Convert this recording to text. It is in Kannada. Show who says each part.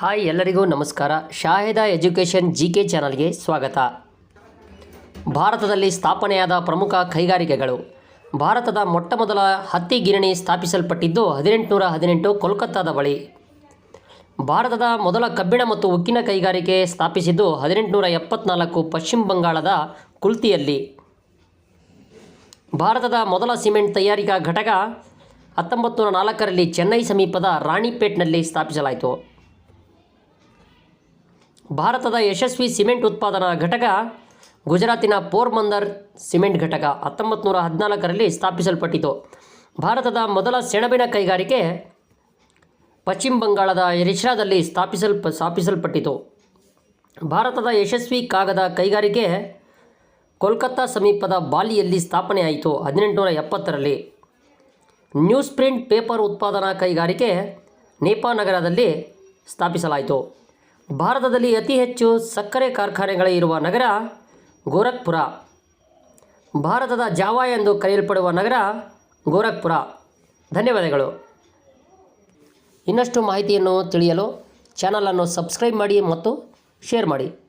Speaker 1: ಹಾಯ್ ಎಲ್ಲರಿಗೂ ನಮಸ್ಕಾರ. ಶಾಹಿದ ಎಜುಕೇಷನ್ ಜಿ ಕೆ ಚಾನಲ್ಗೆ ಸ್ವಾಗತ. ಭಾರತದಲ್ಲಿ ಸ್ಥಾಪನೆಯಾದ ಪ್ರಮುಖ ಕೈಗಾರಿಕೆಗಳು. ಭಾರತದ ಮೊಟ್ಟಮೊದಲ ಹತ್ತಿ ಗಿರಣಿ ಸ್ಥಾಪಿಸಲ್ಪಟ್ಟಿದ್ದು ಹದಿನೆಂಟುನೂರ ಹದಿನೆಂಟು ಕೋಲ್ಕತ್ತಾದ ಬಳಿ. ಭಾರತದ ಮೊದಲ ಕಬ್ಬಿಣ ಮತ್ತು ಉಕ್ಕಿನ ಕೈಗಾರಿಕೆ ಸ್ಥಾಪಿಸಿದ್ದು ಹದಿನೆಂಟುನೂರ ಎಪ್ಪತ್ನಾಲ್ಕು ಪಶ್ಚಿಮ ಬಂಗಾಳದ ಕುಲ್ತಿಯಲ್ಲಿ. ಭಾರತದ ಮೊದಲ ಸಿಮೆಂಟ್ ತಯಾರಿಕಾ ಘಟಕ ಹತ್ತೊಂಬತ್ತು ನೂರ ನಾಲ್ಕರಲ್ಲಿ ಚೆನ್ನೈ ಸಮೀಪದ ರಾಣಿಪೇಟ್ನಲ್ಲಿ ಸ್ಥಾಪಿಸಲಾಯಿತು. ಭಾರತದ ಯಶಸ್ವಿ ಸಿಮೆಂಟ್ ಉತ್ಪಾದನಾ ಘಟಕ ಗುಜರಾತಿನ ಪೋರ್ಬಂದರ್ ಸಿಮೆಂಟ್ ಘಟಕ ಹತ್ತೊಂಬತ್ತು ನೂರ ಹದಿನಾಲ್ಕರಲ್ಲಿ ಸ್ಥಾಪಿಸಲ್ಪಟ್ಟಿತು. ಭಾರತದ ಮೊದಲ ಸೆಣಬಿನ ಕೈಗಾರಿಕೆ ಪಶ್ಚಿಮ ಬಂಗಾಳದ ರಿಷಾದಲ್ಲಿ ಸ್ಥಾಪಿಸಲ್ಪ, ಸ್ಥಾಪಿಸಲ್ಪಟ್ಟಿತು. ಭಾರತದ ಯಶಸ್ವಿ ಕಾಗದ ಕೈಗಾರಿಕೆ ಕೋಲ್ಕತ್ತಾ ಸಮೀಪದ ಬಾಲಿಯಲ್ಲಿ ಸ್ಥಾಪನೆಯಾಯಿತು ಹದಿನೆಂಟುನೂರ ಎಪ್ಪತ್ತರಲ್ಲಿ. ನ್ಯೂಸ್ ಪ್ರಿಂಟ್ ಪೇಪರ್ ಉತ್ಪಾದನಾ ಕೈಗಾರಿಕೆ ನೇಪಾನಗರದಲ್ಲಿ ಸ್ಥಾಪಿಸಲಾಯಿತು. ಭಾರತದಲ್ಲಿ ಅತಿ ಹೆಚ್ಚು ಸಕ್ಕರೆ ಕಾರ್ಖಾನೆಗಳ ಇರುವ ನಗರ ಗೋರಖ್ಪುರ. ಭಾರತದ ಜಾವಾ ಎಂದು ಕರೆಯಲ್ಪಡುವ ನಗರ ಗೋರಖ್ಪುರ. ಧನ್ಯವಾದಗಳು. ಇನ್ನಷ್ಟು ಮಾಹಿತಿಯನ್ನು ತಿಳಿಯಲು ಚಾನಲನ್ನು ಸಬ್ಸ್ಕ್ರೈಬ್ ಮಾಡಿ ಮತ್ತು ಶೇರ್ ಮಾಡಿ.